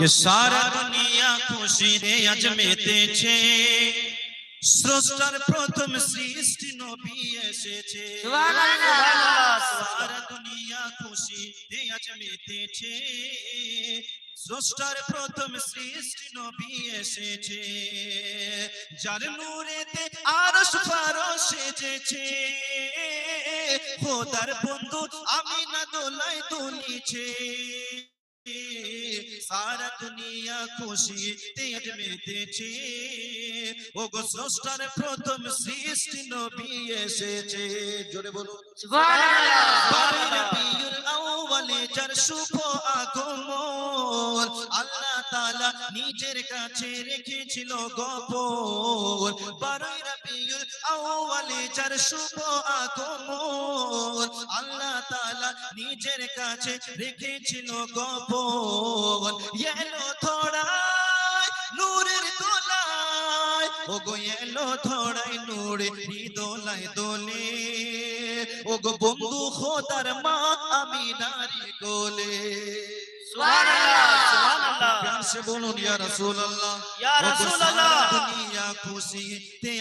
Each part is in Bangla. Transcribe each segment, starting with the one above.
કે সারা দুনিয়া খুশিতে আজ মেতেছে স্রষ্টার প্রথম সৃষ্টি নবী এসেছে সারা দুনিয়া খুশিতে আজ মেতেছে স্রষ্টার প্রথম সৃষ্টি নবী এসেছে যার নূরেতে আরশ ফারশ সেজেছে খোদার বন্ধু আমি না দোলাই দুলিছে সারা দুনিয়া খুশি তেজ মেতেছে। ও গো স্রষ্টার প্রথম সৃষ্টি নবী এসেছে। জোরে বলো যার শুভ আগমন আল্লাহ নিজের কাছে রেখেছিল গোপন বারে রবিউল আউয়ালে যার নিজের কাছে রেখেছিল গোপন এলো ধরায় নূরের দোলায় ও গো এলো ধরায় নূরে দোলায় দোলে। ও গো বন্ধু খোদার মা, আমি নারী কোলে।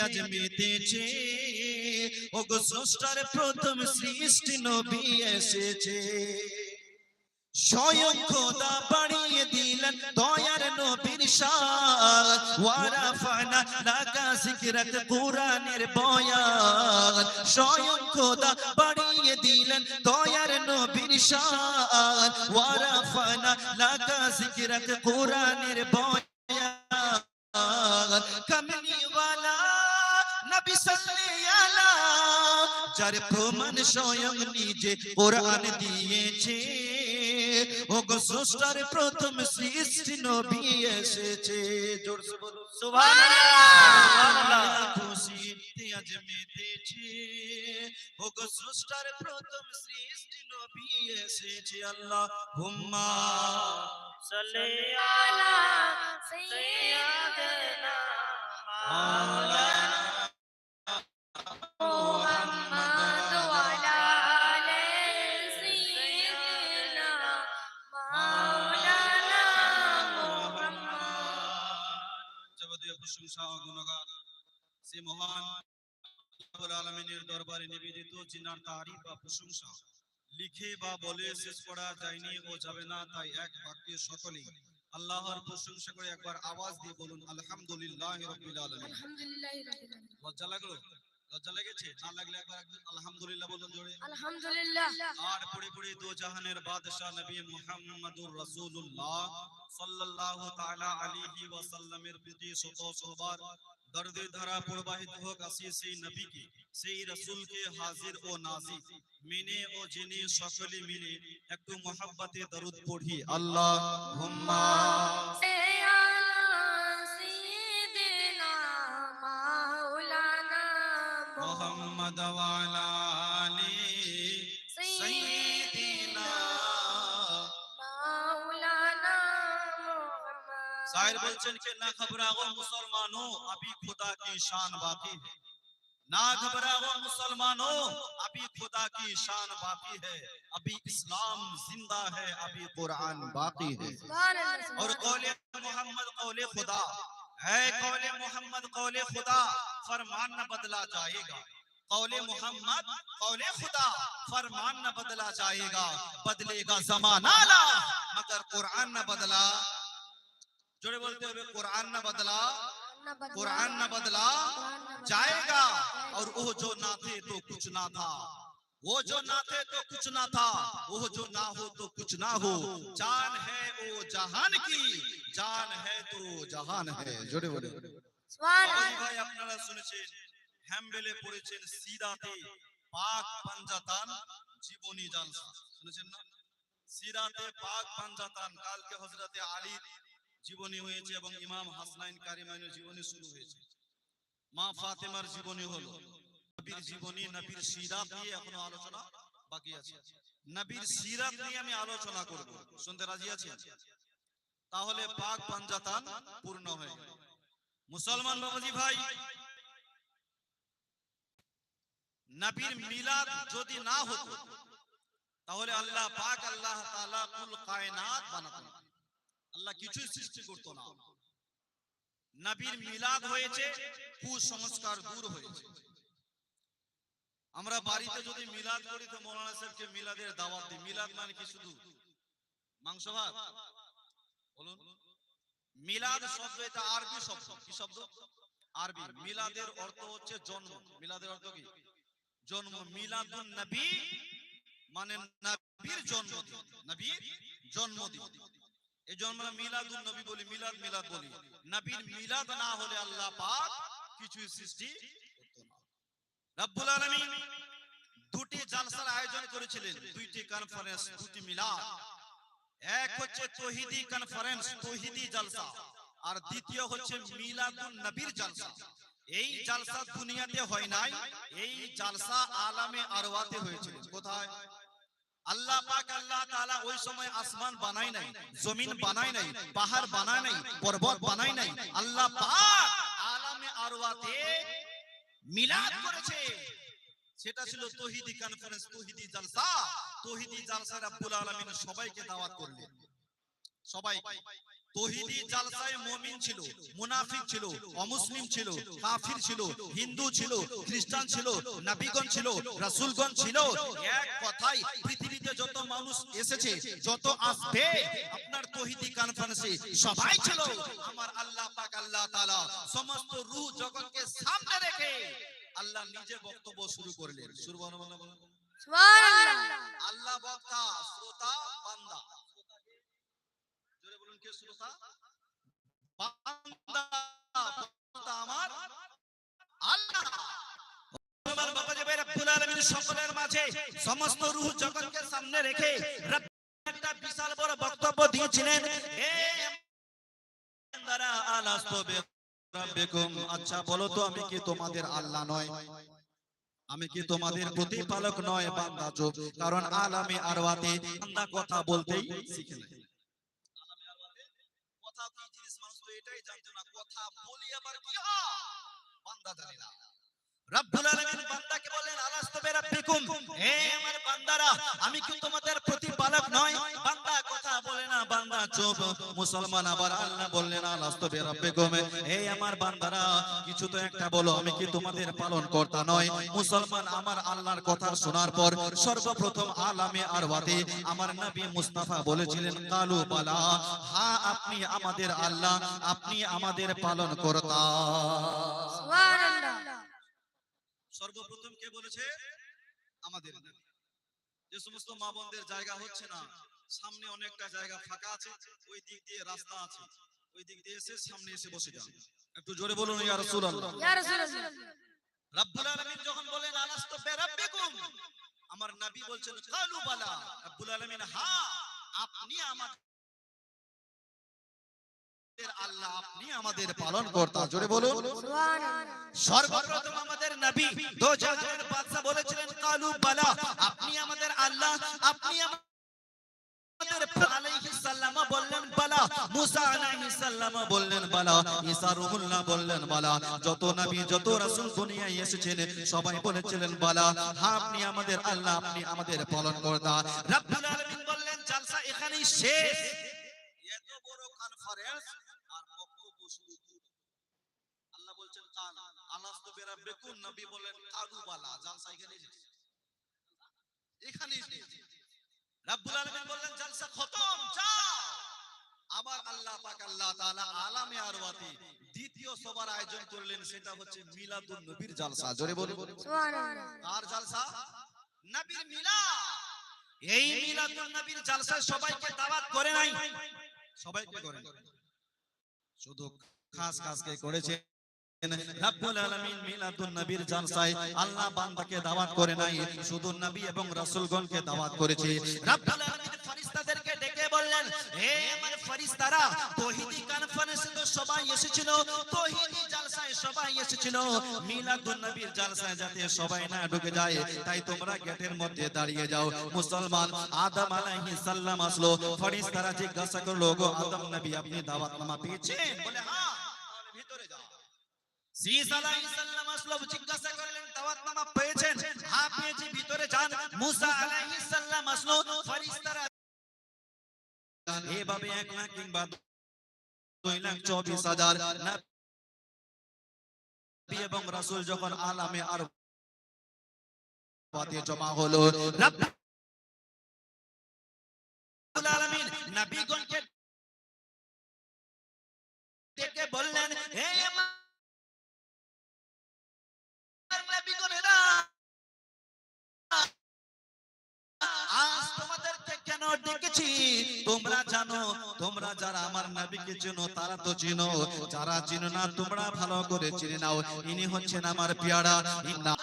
আজ মেতেছে স্রষ্টার প্রথম সৃষ্টি নবী এসেছে। স্বয়ং খোদা বাড়িয়ে দিলেন দয়ার নবীর শান ওয়ারাফানা লাকা জিকরাত কুরআনের বয়ান। স্বয়ং খোদা বাড়িয়ে দিলেন দয়ার নবীর শান। ওয়ারাফানা লাকা জিকরাত কুরআনের বয়ান। কমলি ওয়ালা নবী সাল্লাল্লাহু আলাইহি যার প্রমাণ স্বয়ং নিজে কোরআন দিয়েছে। ওগো সৃষ্টার প্রথম সৃষ্টি নবী এসেছে। জোরসে বলুন, সুবহানাল্লাহ। খুশিতে আজ মেতেছে। ওগো প্রথম সৃষ্টি নবী এসেছে। আল্লাহ যিনার তারিফ বা প্রশংসা। লিখে বা বলে শেষ করা যায়নি ও যাবে না তাই এক বাক্যে সকলেই আল্লাহর প্রশংসা করে একবার আওয়াজ দিয়ে বলুন আলহামদুলিল্লাহ লজ্জা লাগল? লজ্জা লেগেছে? না লাগলে একবার আলহামদুলিল্লাহ বলুন জোরে। আলহামদুলিল্লাহ। আর পড়ে পড়ে দু জাহানের বাদশাহ নবী মুহাম্মদুর রাসূলুল্লাহ সাল্লাল্লাহু তাআলা আলাইহি ওয়াসাল্লামের প্রতি শত শতবার দর্দে ধারা প্রবাহিত হোক আসি সেই নবীকে, সেই রসুলকে হাজির ও নাজি মিনে ও জিনে সকলে মিলে একটু মহাব্বাতে দরুদ পড়ি, আল্লাহ মোহাম্মদ ওয়ালা আলী তাহের বলছেন যে না ঘবরাও مسلمانوں ابھی خدا کی شان باقی ہے۔ না ঘবরাও مسلمانوں ابھی خدا کی شان باقی ہے۔ ابھی اسلام زندہ ہے، ابھی قرآن باقی ہے۔ اور قول محمد، قول خدا۔ ہے قول محمد، قول خدا۔ فرمان نہ بدلا جائے گا۔ قول محمد، قول خدا۔ فرمان نہ بدلا جائے گا۔ بدلے گا زمانہ لا، مگر قرآن نہ بدلا۔ جائے گا جوڑے بولتے ہوئے قرآن نہ بدلا قرآن نہ بدلا جائے گا اور وہ جو نہ تھے تو کچھ نہ تھا۔ وہ جو نہ تھے تو کچھ نہ تھا وہ جو نہ ہو تو کچھ نہ ہو۔ جان ہے وہ جہان کی جان ہے تو جہان ہے۔ جوڑے بولے سوال آئے بھائی اپنا শুনেছেন হ্যাম্বেলে পড়েছেন সিরাতে পাক পাঞ্জাতান জীবনী জালসা শুনেছেন না সিরাতে পাক کال کے حضرت علی জীবনী হয়েছে এবং ইমাম হাসনাইন কারিমাইনের জীবনী শুরু হয়েছে। মা ফাতেমার জীবনী হলো, নবীর জীবনী, নবীর সিরাত নিয়ে এখনও আলোচনা বাকি আছে। নবীর সিরাত নিয়ে আমি আলোচনা করব। শুনতে রাজি আছেন? তাহলে পাক পাঞ্জাতান পূর্ণ হয়ে গেল। মুসলমান বাবাজি ভাই, নবীর মিলাদ যদি না হতো, তাহলে আল্লাহ পাক আল্লাহ তাআলা কুল কায়নাত বানাতেন। আল্লাহ কিছুই সৃষ্টি করতো না। নবীর মিলাদ হয়েছে কুসংস্কার দূর হয়েছে। আমরা বাড়িতে যদি মিলাদ করি তো মৌলানা সাহেবকে মিলাদের দাওয়াত দিই। মিলাদ মানে কি শুধু? মাংস ভাত বলুন। মিলাদ শব্দ এটা আরবি শব্দ। কি শব্দ? আরবি। মিলাদের অর্থ হচ্ছে জন্ম। মিলাদের অর্থ কি? জন্ম। মিলাদুন নবী মানে নবীর জন্মদিন। নবীর জন্মদিন। এই জন্য আমরা মিলাদুন নবী বলি মিলাদ মিলাদ বলি। নবীর মিলাদ না হলে আল্লাহ পাক কিছুই সৃষ্টি করতো না। রব্বুল আলামিন দুটি জালসার আয়োজন করেছিলেন। দুইটি কনফারেন্স দুটি মিলাদ। এক হচ্ছে তৌহিদি কনফারেন্স তৌহিদি জালসা। আর দ্বিতীয় হচ্ছে মিলাদুন নবীর জালসা। এই জালসা দুনিয়াতে হয় নাই। এই জালসা আলামে আরওয়াতে হয়েছিল। কোথায়? আল্লাহ পাক আল্লাহ তাআলা ওই সময় আসমান বানায় নাই, জমিন বানায় নাই, পাহাড় বানায় নাই, পর্বত বানায় নাই। আল্লাহ পাক আলামে আরওয়াতে মিলাদ করেছে। সেটা ছিল তৌহিদি কনফারেন্স তৌহিদি জালসা। তৌহিদি জালসা রব্বুল আলামিন সবাইকে দাওয়াত করলেন। সবাই তৌহিদি জালসায় মুমিন ছিল মুনাফিক ছিল অমুসলিম ছিল কাফির ছিল হিন্দু ছিল খ্রিস্টান ছিল নবীগণ ছিল রাসূলগণ ছিল। এক কথাই পৃথিবীতে যত মানুষ এসেছে যত আসবে আপনার তৌহিদি কনফারেন্সে সবাই ছিল। আমার আল্লাহ পাক আল্লাহ তাআলা সমস্ত রূহ জগৎকে সামনে রেখে আল্লাহ নিজে বক্তব্য শুরু করলেন। বলো। সুবহানাল্লাহ। আল্লাহ বক্তা শ্রোতা বান্দা। কে শ্রোতা আমার আল্লাহ। আচ্ছা বলো তো, আমি কি তোমাদের আল্লাহ নয়? আমি কি তোমাদের প্রতিপালক নয়, বান্দা চোখ কারণ আলামে আরওয়াতে বান্দা কথা বলতেই শিখে নেয় আলামে আরওয়াতে কথা কি জিনিস মানুষ তো এটাই জানতো না কথা বলি আবার কি হয়? বান্দা জানে না। রব্বুল আলামিন বান্দাকে বললেন, আলাস্তু বিরাব্বিকুম। হে আমার বান্দারা, আমি কি তোমাদের প্রতিপালক নয় বান্দা কথা বলে না, বান্দা চুপ। মুসলমান আবার আল্লাহ বললেন, আলাস্তু বিরাব্বিকুম। হে আমার বান্দারা, কিছু তো একটা বলো, আমি কি তোমাদের নয় মুসলমান আমার আল্লাহর কথা শোনার পর সর্বপ্রথম আলামে আরওয়াতে আমার নবী মুস্তাফা বলেছিলেন, কালু বালা হ্যাঁ আপনি আমাদের আল্লাহ, আপনি আমাদের পালন কর্তা। সুবহানাল্লাহ। সর্বপ্রথম কে বলেছে? আমাদের। যে সমস্ত মা বোনদের জায়গা হচ্ছে না সামনে অনেকটা জায়গা ফাঁকা আছে ওই দিক দিয়ে রাস্তা আছে। ওই দিক দিয়ে এসে সামনে এসে বসে যান। একটু জোরে বলুন ইয়া রাসূলুল্লাহ। ইয়া রাসূলুল্লাহ। রাব্বুল আলামিন যখন বলেন আলাস্তু বিরাব্বিকুম আমার নবী বলছেন কালু বালা। রাব্বুল আলামিন হ্যাঁ আপনি আমাদের আল্লাহ আপনি আমাদের পালন কর্তা। জোরে বলুন। সর্বপ্রথম আমাদের নবী দো জাহানের বাদশা বলেছিলেন কালু বালা আপনি আমাদের আল্লাহ আপনি আমাদের আলাইহিস সালাম বললেন বালা মুসা বললেন বালা ঈসা বললেন বালা যত নবী যত রাসূল দুনিয়ায় এসেছেন সবাই বলেছিলেন বালা হ্যাঁ আপনি আমাদের আল্লাহ আপনি আমাদের পালন কর্তা। রব্বুল আলামিন বললেন জালসা এখানেই শেষ। এত বড় কনফারেন্স আর বক্তব্য শুরু আল্লাহ বলছেন কাল আলাস্তু নবী বলেন কাগুবালা জালসা এখানেই শেষ রাব্বুল আলামিন বললেন জালসা খতম যাও। আবার আল্লাহ পাক আল্লাহ তাআলা আলামে আরওয়াতে দ্বিতীয় সবার আয়োজন করলেন সেটা হচ্ছে মিলাদুন নবীর জালসা। জোরে বলুন। সুবহানাল্লাহ। কার জালসা? নবীর মিলাদ। এই মিলাদুন নবীর জালসায় সবাইকে দাওয়াত করে নাই। সবাইকে করে শুধু খাস খাসকে করেছে। আল্লাহ বান্দাকে দাওয়াত করে নাই, শুধু নবী এবং দাওয়াত করেছে। ঢুকে যায়, তাই তোমরা গেটের মধ্যে দাঁড়িয়ে যাও। মুসলমান আদম আলাইহিস আসলো ফেরেশতারা জিজ্ঞাসা করল আদম নবী, আপনি দাওয়াতনামা পেয়েছেন? বলে হ্যাঁ ভিতরে যাও। পেয়েছেন? হ্যাঁ পেয়েছি ভিতরে যান। মুসা আলাইহিস সালাম আসলো ফেরেশতারা এভাবে এক না কিংবা দুই লাখ চব্বিশ হাজার নবী এবং রাসূল যখন আলামে আর পথে জমা হলো রব্বুল আলামিন নবীগণকে ডেকে বললেন হে আমার কেন ডেকেছি তোমরা জানো, তোমরা যারা আমার নবীকে চেনো, তারা তো চিনো। যারা চিনো না, তোমরা ভালো করে চিনে নাও। ইনি হচ্ছেন আমার পেয়ারা।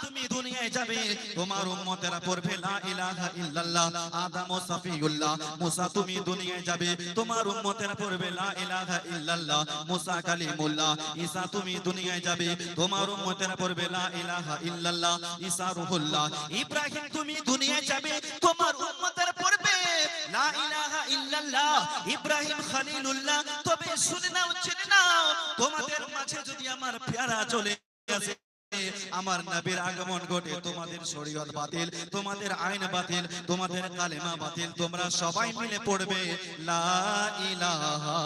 তুমি দুনিয়ায় যাবে। তোমার উম্মতেরা পড়বে লা ইলাহা ইল্লাল্লাহ, আদম ও সফিউল্লাহ। মুসা, তুমি দুনিয়ায় যাবে। তোমার উম্মতেরা পড়বে লা ইলাহা ইল্লাল্লাহ, মুসা কালিমুল্লাহ। ঈসা, তুমি দুনিয়ায় যাবে। তোমার উম্মতেরা পড়বে লা ইলাহা ইল্লাল্লাহ, ঈসা রুহুল্লাহ। ইব্রাহিম, তুমি দুনিয়ায় যাবে। তোমার উম্মতেরা পড়বে লা ইলাহা ইল্লাল্লাহ, ইব্রাহিম খলিলুল্লাহ, তবে শুনে নাও, জেনে নাও, তোমাদের মাঝে যদি আমার পেয়ারা চলে আসে, আমার নবীর আগমন ঘটে, তোমাদের শরীয়ত বাতিল, তোমাদের আইন বাতিল, তোমাদের কালেমা বাতিল, তোমরা সবাই মিলে পড়বে, লা ইলাহা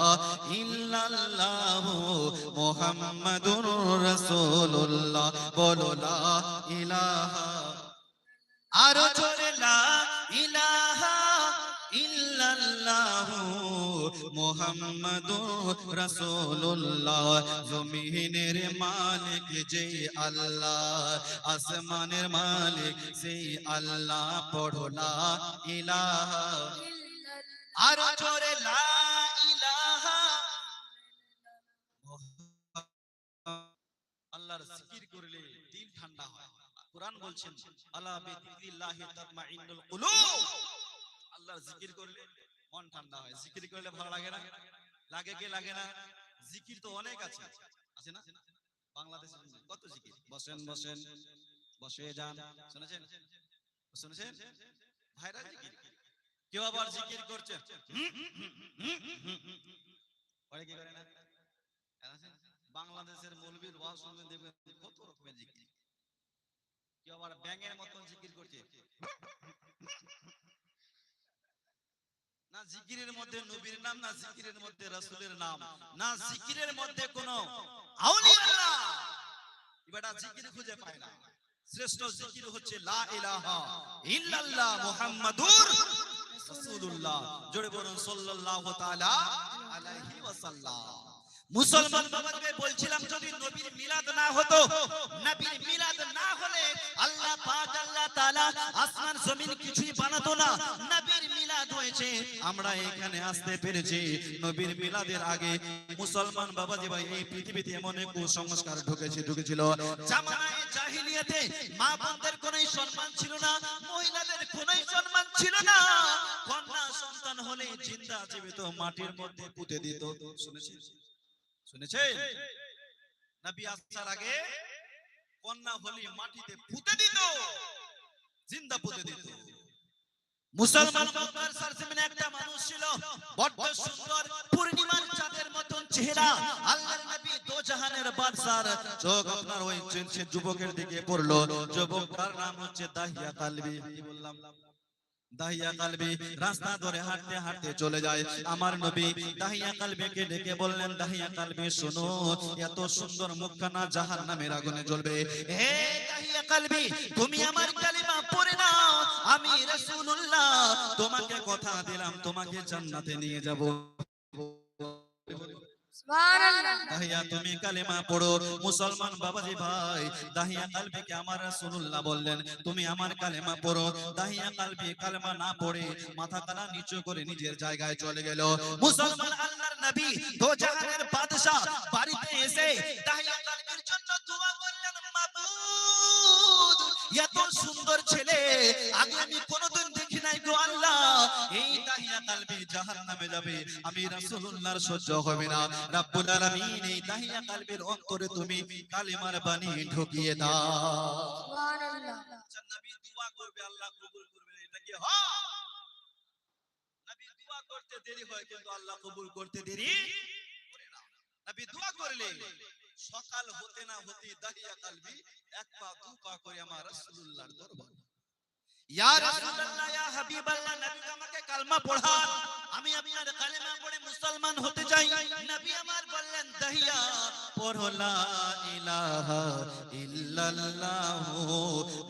ইল্লাল্লাহ মুহাম্মাদুর রাসূলুল্লাহ, বলো লা ইলাহা। আরও জোরে, লা ইলাহা ইল্লাল্লাহু মুহাম্মাদুর রাসূলুল্লাহ। জমিনের মালিক যে আল্লাহ, আসমানের মালিক সেই আল্লাহ, পড়ো লা ইলাহা। আরও জোরে লা আল্লাহর জিকির করলে দিল ঠান্ডা হয়। কোরআন বলছেন, আলা বিযিকিরিল্লাহি তাতমাইন্নুল কুলুব। আল্লাহর জিকির করলে মন ঠান্ডা হয়। জিকির করলে ভালো লাগে না? লাগে কি লাগে না? জিকির তো অনেক আছে। আছে। না? বাংলাদেশে কত জিকির? বসেন বসেন। বসে যান। শুনেছেন? শুনেছেন? ভাইরা জিকির। কেউ আবার জিকির করছে? করে কি করে না? বাংলাদেশের মৌলবীর ওয়াজ শুনবেন দেখবেন কত রকমের জিকির। কেউ আবার ব্যাঙের মতন জিকির করছে। না জিকিরের মধ্যে নবীর নাম না জিকিরের মধ্যে রাসূলের নাম। না জিকিরের মধ্যে কোনো জিকির খুঁজে পায় না। শ্রেষ্ঠ জিকির হচ্ছে লা ইলাহা ইল্লাল্লাহ মুহাম্মাদুর রাসূলুল্লাহ। জোরে বলুন সাল্লাল্লাহু তাআলা আলাইহি ওয়াসাল্লাম। মুসলমান বাবাকে বলছিলাম যদি নবীর মিলাদ না হতো, নবীর মিলাদ না হলে আল্লাহ পাক, আল্লাহ তাআলা আসমান, জমিন কিছুই বানাতো না। নবীর মিলাদ হয়েছে, আমরা এখানে আসতে পেরেছি। নবীর মিলাদের আগে মুসলমান বাবাজি ভাই এই পৃথিবীতে এমন এক কুসংস্কার ঢুকেছে, ঢুকেছিল। জামানায়ে জাহিলিয়াতে মা বোনদের কোনোই সম্মান ছিল না, মহিলাদের কোনোই সম্মান ছিল না। কন্যা সন্তান হলে জিন্দা জীবিত মাটির মধ্যে পুঁতে দিত, শুনেছেন? শুনেছেন? নবী আসার আগে কন্যা হলি মাটিতে পুঁতে দিত। জিন্দা পুঁতে দিত। মুসলমান মক্কার সরজমিনে একটা মানুষ ছিল। বড্ড সুন্দর পূর্ণিমার চাঁদের মতন চেহারা। আল্লাহর নবী দো জাহানের বাদশার চোখ আপনার ওই যুবকের দিকে পড়ল। যুবকটার নাম হচ্ছে দাহিয়া তালবি বললাম। দাহিয়া রাস্তা ধরে হাঁটতে হাঁটতে চলে যায়। আমার নবী দাহিয়া ডেকে বললেন, দাহিয়া শোনো, এত সুন্দর মুখখানা জাহান নামের আগুনে জ্বলবে। হে দাহিয়া কালবি, তুমি আমার কালিমা পড়ে নাও। আমি রাসূলুল্লাহ, তোমাকে কথা দিলাম, তোমাকে জান্নাতে নিয়ে যাব। দাহিয়া তুমি কালেমা পড়ো, মুসলমান বাবাজি ভাই, দাহিয়া কালবিকে আমার রাসূলুল্লাহ বললেন, তুমি আমার কালেমা পড়ো। দাহিয়া কালবি কালেমা না পড়ে মাথা নিচু করে নিজের জায়গায় চলে গেল। মুসলমান আল্লাহর নবী বাড়িতে এসে দাহিয়া কালবির জন্য দোয়া করলেন, মাবুদ, এত সুন্দর ছেলে আগে আমি কোনোদিন দেখি নাই গো আল্লাহ এই দাহিয়া কালবি জাহান্নামে যাবে। আমি রাসূলুল্লাহর সহ্য হবে না। রাব্বুল আলামিন এই দাহিয়া কালবির অন্তরে তুমি কালিমার বাণী ঢুকিয়ে দাও। সুবহানাল্লাহ। আচ্ছা নবী দোয়া করবে আল্লাহ কবুল করবে এটা কি হয়? নবী দোয়া করতে দেরি হয় কিন্তু আল্লাহ কবুল করতে দেরি করে না। নবী দোয়া করলে সকাল হতে না হতে দাহিয়া কালবি এক পা দু পা করে আমার রাসূলুল্লাহর দরবার ইয়া রাসূলুল্লাহ ইয়া হাবিবাল্লাহ নবী আমাকে কালমা পড়ান আমি আপনার কালেমা পড়ে মুসলমান হতে চাই নবী আমার বললেন দাহিয়া পড়ো লা ইলাহা ইল্লাল্লাহ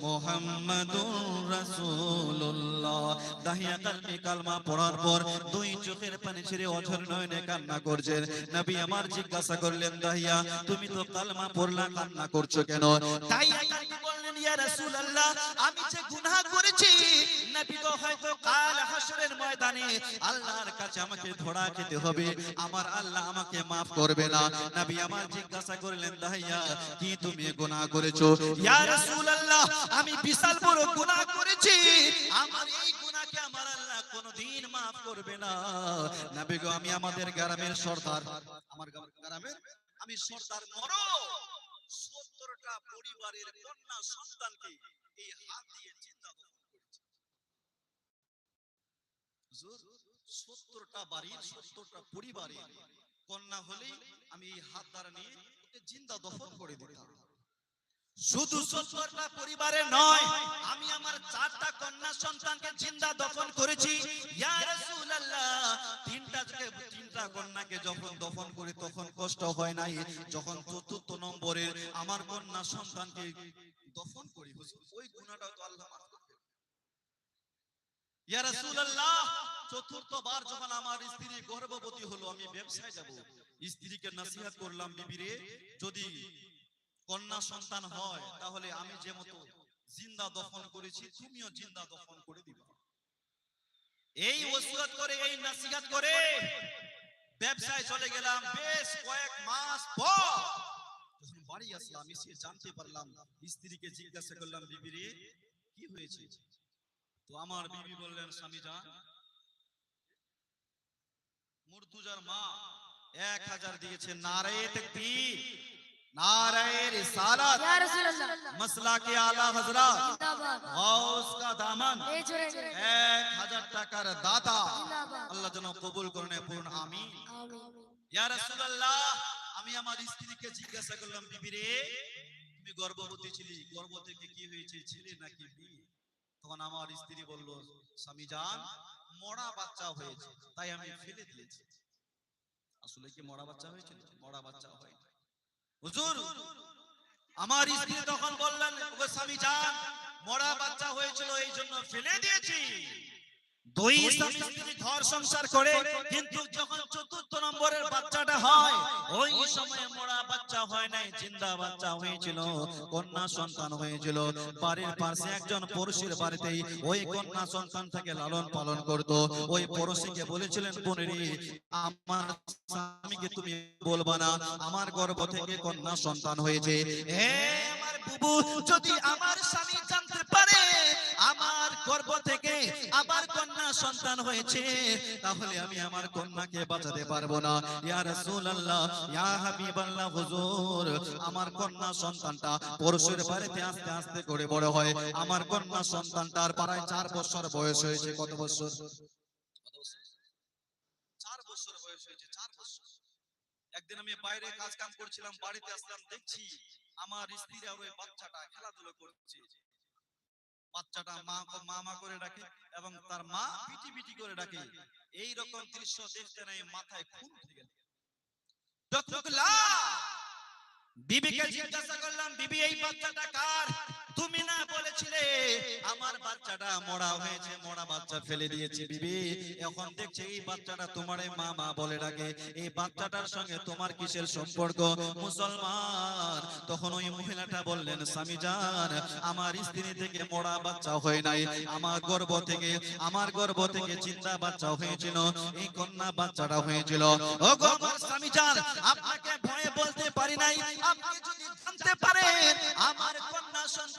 মুহাম্মাদুর রাসূলুল্লাহ দাহিয়া কালমে কালমা পড়ার পর দুই চোখের পানি ছেড়ে অঝর নয়নে কান্না করছেন নবী আমার জিজ্ঞাসা করলেন দাহিয়া তুমি তো কালমা পড়লা কান্না করছ কেন? তাই বললেন ইয়া রাসূলুল্লাহ আমি যে গুনাহ করেছি। নবী গো, হয়তো কাল হাসরের ময়দানে আল্লাহর কাছে আমাকে ধরা খেতে হবে। আমার আল্লাহ আমাকে maaf করবে না। নবী আমার জিজ্ঞাসা করলেন, দাহিয়া, কি তুমি গুনাহ করেছ? ইয়া রাসূলুল্লাহ, আমি বিশাল বড় গুনাহ করেছি। আমার এই গুনাহকে আমার আল্লাহ কোনোদিন maaf করবে না। নবী গো, আমি আমাদের গ্রামের সর্দার। আমার গ্রামের, আমি সর্দার মরো। সত্তরটা পরিবারের কন্যা সন্তানকে এই হাত দিয়ে চিন্তা দখল সত্তরটা বাড়ির, সত্তরটা পরিবারের কন্যা হলেই আমি এই হাত দ্বারা নিয়ে জিন্দা দফন করে দিতাম। শুধু সত্তরটা পরিবারে নয়, আমি আমার চারটা কন্যা সন্তানকে জিন্দা দফন করেছি। করি আমার কন্যা সন্তানকে দফন করি ওই গুনাহটা তো আল্লাহ ইয়া রাসূলুল্লাহ চতুর্থবার যখন আমার স্ত্রী গর্ভবতী হলো আমি ব্যবসায় যাব। স্ত্রীকে নসিহত করলাম বিবিরে যদি কন্যা সন্তান হয় তাহলে আমি যে মতো জিন্দা দফন করেছি তুমিও জিন্দা দফন করে দিবা। এই ওসিয়ত করে এই নসিহত করে ব্যবসায় চলে গেলাম বেশ কয়েক মাস পর। যখন বাড়ি আসলাম এসে জানতে পারলাম স্ত্রীকে জিজ্ঞাসা করলাম বিবি রে কি হয়েছে? তো আমার বিবি বললেন স্বামী যান মুরতুজার মা এক হাজার দিয়েছে নারে কে টাকার আল্লাহ যেন কবুল আমি আমার স্ত্রীকে জিজ্ঞাসা করলাম বিবি রে তুমি গর্ভবতী ছিলি গর্ভ থেকে কি হয়েছে ছেলে নাকি মেয়ে তখন আমার স্ত্রী বলল, স্বামী যান, মরা বাচ্চা হয়েছে, তাই আমি ফেলে দিয়েছি। আসলে কি মরা বাচ্চা হয়েছিল? মরা বাচ্চা হয় আমার স্ত্রী তখন বললেন স্বামী যান, মরা বাচ্চা হয়েছিল এই জন্য ফেলে দিয়েছি। দুই স্বামী ঘর সংসার করে কিন্তু যখন চতুর্থ নম্বরের বাচ্চাটা হয় ওই সময়ে মরা বাচ্চা হয় নাই জিন্দা বাচ্চা হয়েছিল কন্যা সন্তান হয়েছিল বাড়ির পাশে একজন পড়শির বাড়িতেই ওই কন্যা সন্তানটাকে লালন পালন করত ওই পড়শিকে বলেছিলেন বোনেরি আমার স্বামীকে তুমি বলবা না আমার গর্ভ থেকে কন্যা সন্তান হয়েছে হে আমার বুবু যদি আমার স্বামী জানতে পারে গর্ভ থেকে আবার কন্যা সন্তান হয়েছে, তাহলে আমি আমার কন্যাকে বাঁচাতে পারব না। ইয়া রাসূলুল্লাহ, ইয়া হাবিবাল্লাহ, হুজুর, আমার কন্যা সন্তানটা পরশুর বাড়িতে আস্তে আস্তে করে বড় হয়। আমার কন্যা সন্তানটার প্রায় চার বছর বয়স হয়েছে। কত বছর? চার বছর বয়স হয়েছে, চার বছর। একদিন আমি বাইরে কাজ কাম করছিলাম, বাড়িতে আসলাম, দেখছি আমার স্ত্রী আর ওই বাচ্চাটা খেলাধুলা করছে। বাচ্চাটা মা মা মা করে ডাকে এবং তার মা পিটি পিটি করে ডাকে। এই রকম দৃশ্য দেখতে নাই, মাথায় খুন উঠে গেল। বিবিকে জিজ্ঞাসা করলাম, বিবি, এই বাচ্চাটা কার? তুমি না বলেছিলে, আমার বাচ্চাটা মরা হয়েছে মরা বাচ্চা ফেলে দিয়েছি বিবি। এখন দেখছে এই বাচ্চাটা তোমার মা মা বলে ডাকে। এই বাচ্চাটার সঙ্গে তোমার কিসের সম্পর্ক? মুসলমান, তখন ওই মহিলাটা বললেন, স্বামী জান, আমার স্ত্রী থেকে মরা বাচ্চা হয় নাই। আমার গর্ভ থেকে, আমার গর্ভ থেকে চিন্তা বাচ্চা হয়েছিল, এই কন্যা বাচ্চাটা হয়েছিল। স্বামী জান, আপনাকে ভয়ে বলতে পারি নাই। আপনি যদি জানতে পারেন, আমার কন্যা সন্তান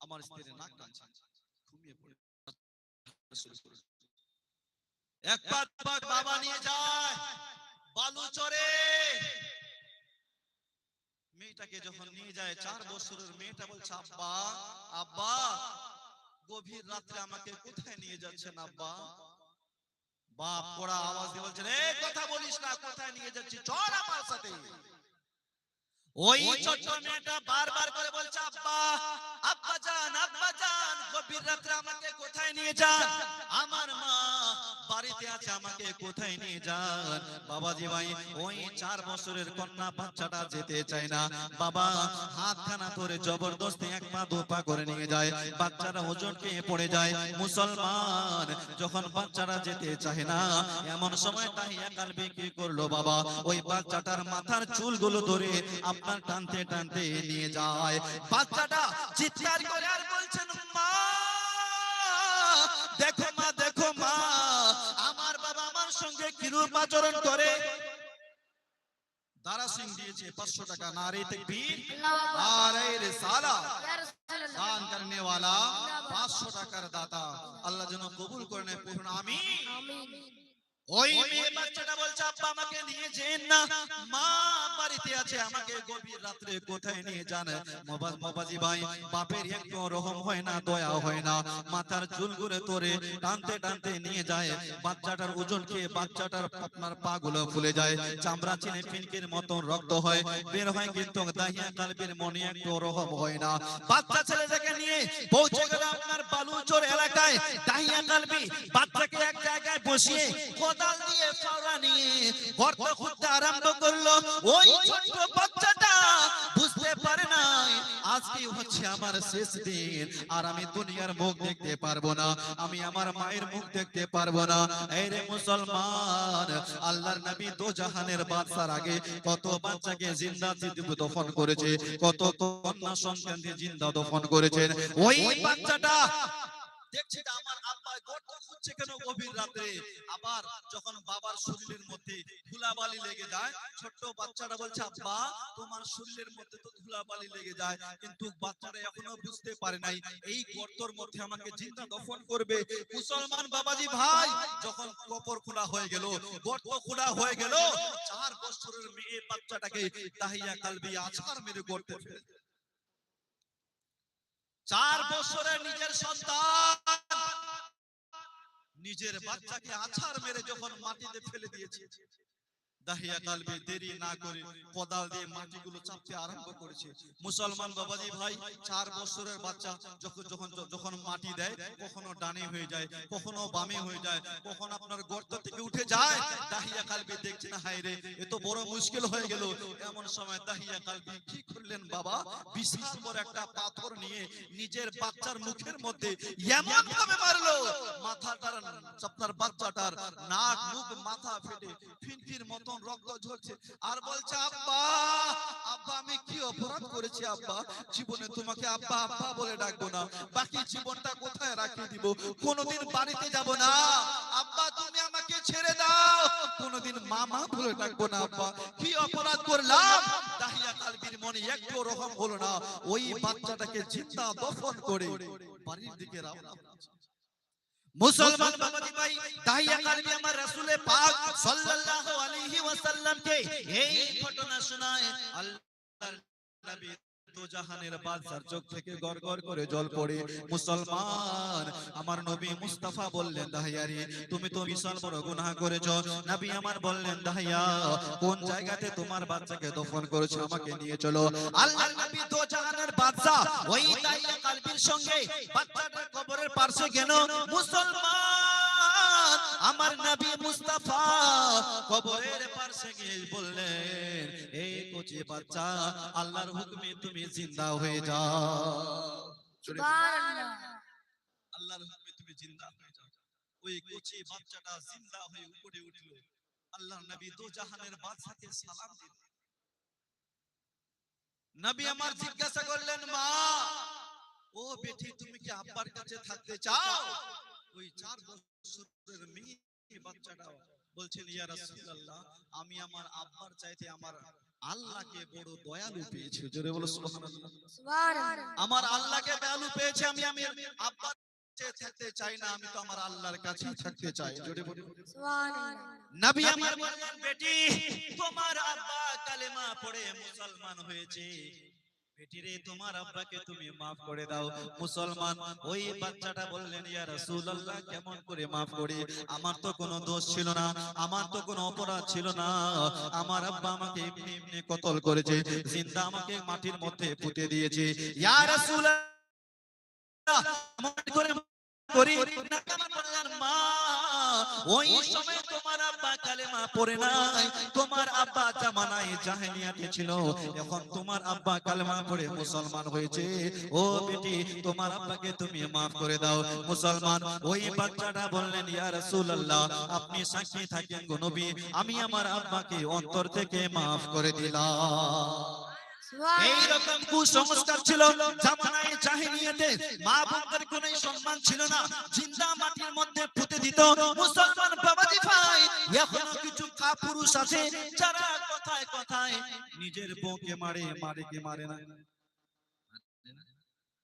আমার স্ত্রী নাক টানছে ঘুমিয়ে পড়ে। একবার বাবা নিয়ে যায় মেয়েটাকে যখন নিয়ে যায় চার বছরের মেয়েটা বলছে আব্বা আব্বা গভীর রাত্রে আমাকে কোথায় নিয়ে যাচ্ছেন আব্বা? বাপ পড়া আওয়াজ দিয়ে বলছেন এই কথা বলিস না কোথায় নিয়ে যাচ্ছি? চল আমার সাথে। ওই ছোট্ট মেয়েটা বারবার করে বলছে আব্বা রাত্রে আমাকে কোথায় নিয়ে যান? আমার মা ওই চার বছরের কন্যা বাচ্চাটা যেতে চায় না। বাবা এক পা করে নিয়ে যায়। পড়ে যায়। মুসলমান যখন বাচ্চারা যেতে চায় না, এমন সময় তাহিয়া কালবে কি করল বাবা। ওই বাচ্চাটার মাথার চুলগুলো ধরে আপনার টানতে টানতে নিয়ে যায়। বাচ্চাটা চিৎকার করে আর বলছেন মা দেখো মা দেখো মা, আমার বাবা আমার সঙ্গে কিরূপ আচরণ করে। দারা সিং দিয়েছে পাঁচশো টাকা না রে নারে সালা, দান করনে পাঁচশো টাকার দাতা। আল্লাহ যেন কবুল করে নেয়, পূর্ণ আমি ওই মেয়ে বাচ্চাটা বলছে আব্বা আমাকে নিয়ে যেন না মা বাড়িতে আছে আমাকে গভীর রাত্রে কোথায় নিয়ে যান। মোবাজ মোবাজি ভাই বাপের একটু রহম হয় না দয়া হয় না। মাথার তোরে টানতে টানতে নিয়ে যায়। বাচ্চাটার ওজন খেয়ে বাচ্চাটার আপনার পা গুলো ফুলে যায়। চামড়া চিনে মতন রক্ত হয়। বের হয় কিন্তু দাহিয়া কালবের মনে একটু রহম হয় না। বাচ্চা ছেলেটাকে নিয়ে পৌঁছে গেল আপনার বালুচর এলাকায় দাহিয়া কালবি বাচ্চাকে এক জায়গায় বসিয়ে কোদাল দিয়ে ফাওড়া নিয়ে গর্ত খুঁড়তে আরম্ভ করল। ওই ছোট্ট বাচ্চাটা বুঝতে পারে নাই, আজকে হচ্ছে আমার শেষ দিন, আর আমি দুনিয়ার মুখ দেখতে পারব না, আমি আমার মায়ের মুখ দেখতে পারব না। এই রে মুসলমান, আল্লাহর নবী দো জাহানের বাদশার আগে কত বাচ্চাকে জিন্দা দফন করেছে, কত কন্যা সন্তান দিয়ে জিন্দা দফন করেছেন। ওই বাচ্চাটা দেখছি আমার গর্ত খুঁজছে কেন গভীর আবার যখন বাবার শরীরের মধ্যে ধুলাবালি লেগে যায়, ছোট্ট বাচ্চাটা বলছে, আব্বা, তোমার শরীরের মধ্যে তো ধুলাবালি লেগে যায়। কিন্তু বাচ্চাটা এখনও বুঝতে পারে নাই, এই গর্তর মধ্যে আমাকে দফন করবে। মুসলমান বাবাজি ভাই, যখন কবর খোলা হয়ে গেল, গর্ত খোলা হয়ে গেল, চার বছরের মেয়ে বাচ্চাটাকে তাহিয়া কালবি আছাড় মেরে গর্তে ফেলে। চার বছরের নিজের সন্তান নিজের বাচ্চাকে আছাড় মেরে যখন মাটিতে ফেলে দিয়েছে। দাহিয়া কালবে দেরি না করে কোদাল দিয়ে মাটিগুলো চাপতে আরম্ভ করেছে। মুসলমান বাবাজি ভাই চার বছরের বাচ্চা যখন যখন যখন মাটি দেয় কখনো ডানে হয়ে যায় কখনো বামে হয়ে যায় কখন আপনার গর্ত থেকে উঠে যায় দাহিয়া কালবে দেখছে না হায় রে এ তো বড় মুশকিল হয়ে গেল। এমন সময় দাহিয়া কালবি কি করলেন বাবা? বিশাল বড় একটা পাথর নিয়ে নিজের বাচ্চার মুখের মধ্যে এমন ভাবে মারলো। মাথাটার আপনার বাচ্চাটার নাক মুখ মাথা ফেটে ফিনফির মতন রক্ত ঝরছে? আর বলছে আব্বা আব্বা আমি কি অপরাধ করেছি আব্বা? জীবনে তোমাকে আব্বা আব্বা বলে ডাকবো না। বাকি জীবনটা কোথায় রাখিয়ে দিব? কোনোদিন বাড়িতে যাব না। আব্বা তুমি আমাকে ছেড়ে দাও। কোনোদিন মামা বলে ডাকবো না আব্বা। কি অপরাধ করলাম? দাহিয়া কালবির মনে একটু রকম হলো না। ওই বাচ্চাটাকে জিন্দা দফন করে বাড়ির দিকে হয়েছে। মুসলমান বাবাজি ভাই তাহিয়া কালবি আমার রাসূলে পাক সাল্লাল্লাহু আলাইহি ওয়াসাল্লাম কে এই ঘটনা শোনায় আল্লাহর নবী জাহানের চোখ থেকে করে জল পড়ে। মুসলমান, আমার নবী মুস্তাফা বললেন, দাহিয়ারি, তুমি তো বিশাল বড় নবী আমার বললেন, দাহিয়া, কোন জায়গাতে তোমার বাচ্চাকে দফন করেছ আমাকে নিয়ে চলো। আল্লাহর নবী দো জাহানের বাদশা ওই দাহিয়া কালবির সঙ্গে বাচ্চাটার কবরের গেল মুসলমান আমার নবী মুস্তাফা কবরের পাশে গিয়ে বললেন এই কচি বাচ্চা আল্লাহর হুকুমে তুমি জিন্দা হয়ে যাও। আল্লাহর হুকমে তুমি জিন্দা হয়ে যাও। ওই কচি বাচ্চাটা জিন্দা হয়ে উপরে উঠল। আল্লাহর নবী দু জাহানের বাদশাকে সালাম দিলেন। নবী আমার জিজ্ঞাসা করলেন মা ও বেটি তুমি কি আব্বার কাছে থাকতে চাও? ওই চার বছরের মেয়ে বাচ্চাটাও বলছেন ইয়া রাসূলুল্লাহ আমি আমার আব্বার চাইতে আমার আল্লাহকে বড় দয়ালু পেয়েছি। জোরে বলো সুবহানাল্লাহ। সুবহানাল্লাহ। আমার আল্লাহকে দয়ালু পেয়েছি আমি আমি আব্বার আমার বেটি তোমার আব্বা কালেমা পড়ে মুসলমান হয়েছে। বেটি রে তোমার আব্বাকে তুমি মাফ করে দাও মুসলমান ওই বাচ্চাটা বললেন ইয়া রাসূলুল্লাহ কেমন করে মাফ করি আমার তো কোনো দোষ ছিল না আমার তো কোনো অপরাধ ছিল না আমার আব্বা আমাকে এমনি এমনি কতল করেছে জিন্দা আমাকে মাটির মধ্যে পুঁতে দিয়েছে ইয়া রাসূলুল্লাহ কেমন করে করি না মা ওই সময় তোমার আব্বা কালেমা পড়ে নাই। তোমার আব্বা জামানায় জাহেলিয়াতে ছিল। এখন তোমার আব্বা কালেমা পড়ে মুসলমান হয়েছে। ও বেটি, তোমার আব্বাকে তুমি মাফ করে দাও। মুসলমান, ওই বাচ্চাটা বললেন, ইয়া রাসূলুল্লাহ, আপনি সাক্ষী থাকেন গো নবী। আমি আমার আব্বাকে অন্তর থেকে মাফ করে দিলাম। মা বোনদের কোনো সম্মান ছিল না। জিন্দা মাটির মধ্যে পুঁতে মুসলমান বাবাজি ভাই কিছু আছে কথায় কথায় নিজের বউকে মারে মারে কে মারে না।